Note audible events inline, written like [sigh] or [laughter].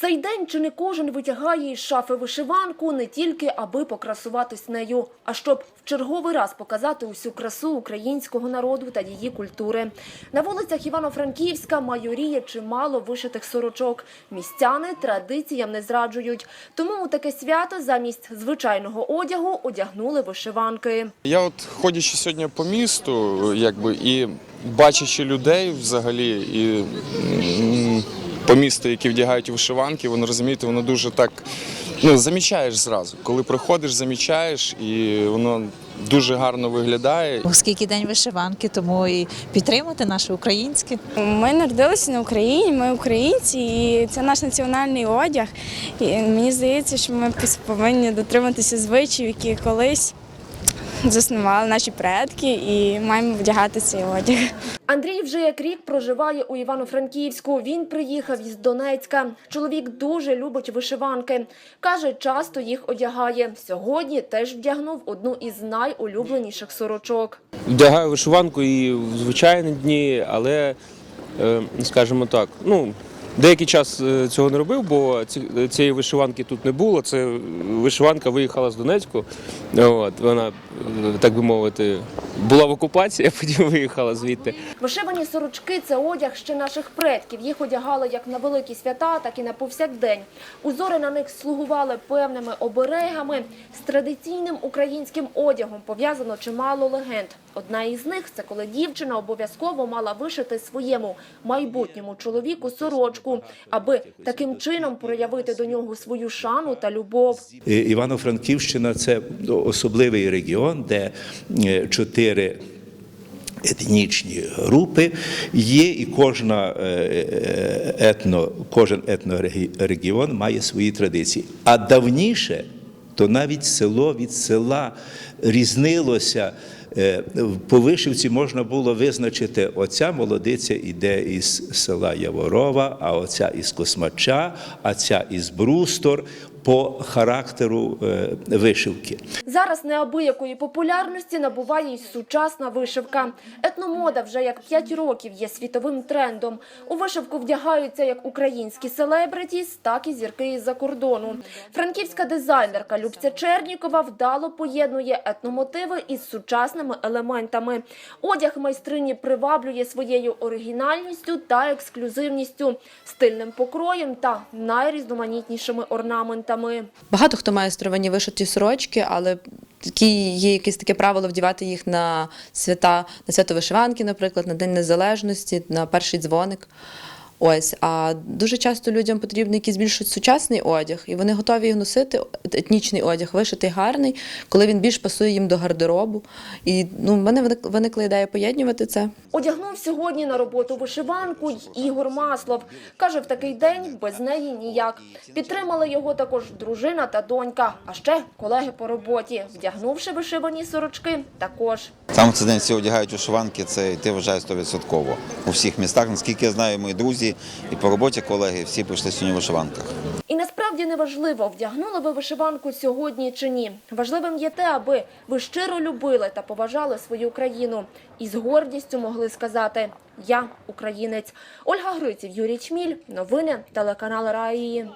цей день чи не кожен витягає із шафи вишиванку не тільки аби покрасуватись нею, а щоб в черговий раз показати усю красу українського народу та її культури. На вулицях Івано-Франківська майоріє чимало вишитих сорочок. Містяни традиціям не зраджують. Тому у таке свято замість звичайного одягу одягнули вишиванки. Я от ходячи сьогодні по місту, якби і бачачи людей взагалі, і по місту, які вдягають вишиванки, воно розумієте, воно дуже так ну, замічаєш зразу. Коли приходиш, замічаєш, і воно дуже гарно виглядає. Оскільки день вишиванки, тому і підтримати наше українське. Ми народилися на Україні, ми українці, і це наш національний одяг. І мені здається, що ми повинні дотриматися звичаїв, які колись [laughs] заснували наші предки, і маємо вдягати цей одяг. Андрій вже як рік проживає у Івано-Франківську. Він приїхав із Донецька. Чоловік дуже любить вишиванки. Каже, часто їх одягає. Сьогодні теж вдягнув одну із найулюбленіших сорочок. Вдягаю вишиванку і в звичайні дні, але, е, скажімо так, ну, деякий час е, цього не робив, бо ці- цієї вишиванки тут не було. Це вишиванка виїхала з Донецьку. От, вона, е, так би мовити, була в окупації, [laughs] а потім виїхала звідти. Вишивані сорочки це одяг ще наших предків. Їх одягали як на великі свята, так і на повсякдень. Узори на них слугували певними оберегами. З традиційним українським одягом пов'язано чимало легенд. Одна із них це коли дівчина обов'язково мала вишити своєму майбутньому чоловіку сорочку, аби таким чином проявити до нього свою шану та любов. Івано-Франківщина це особливий регіон, де е, чотири етнічні групи є, і кожна е, е, етно, кожен етнорегіон має свої традиції. А давніше то навіть село від села різнилося. Е, По вишивці можна було визначити, оця молодиця іде із села Яворова, а оця із Космача, а ця із Брустор по характеру е, вишивки. Зараз неабиякої популярності набуває й сучасна вишивка. Етномода вже як 5 років є світовим трендом. У вишивку вдягаються як українські селебритіс, так і зірки із-за кордону. Франківська дизайнерка Любця Чернікова вдало поєднує етномотиви із сучасними елементами. Одяг майстрині приваблює своєю оригінальністю та ексклюзивністю, стильним покроєм та найрізноманітнішими орнаментами. Багато хто має стровані вишиті сорочки, але такі є якесь таке правило вдівати їх на свята, на свято вишиванки, наприклад, на День Незалежності, на перший дзвоник. Ось, а дуже часто людям потрібен якийсь більш сучасний одяг, і вони готові носити, етнічний одяг, вишитий гарний, коли він більш пасує їм до гардеробу. І ну, в мене виник- виникла ідея поєднувати це. Одягнув сьогодні на роботу вишиванку Ігор Маслов. Каже, в такий день без неї ніяк. Підтримали його також дружина та донька, а ще колеги по роботі. Вдягнувши вишивані сорочки, також. Саме цей день всі одягають вишиванки, це і ти вважаю 100%. У всіх містах, наскільки я знаю, мої друзі і по роботі колеги всі прийшли сьогодні в вишиванках. І насправді не важливо, вдягнули ви вишиванку сьогодні чи ні. Важливим є те, аби ви щиро любили та поважали свою країну і з гордістю могли сказати «Я українець». Ольга Гриців, Юрій Чміль. Новини телеканал Раї.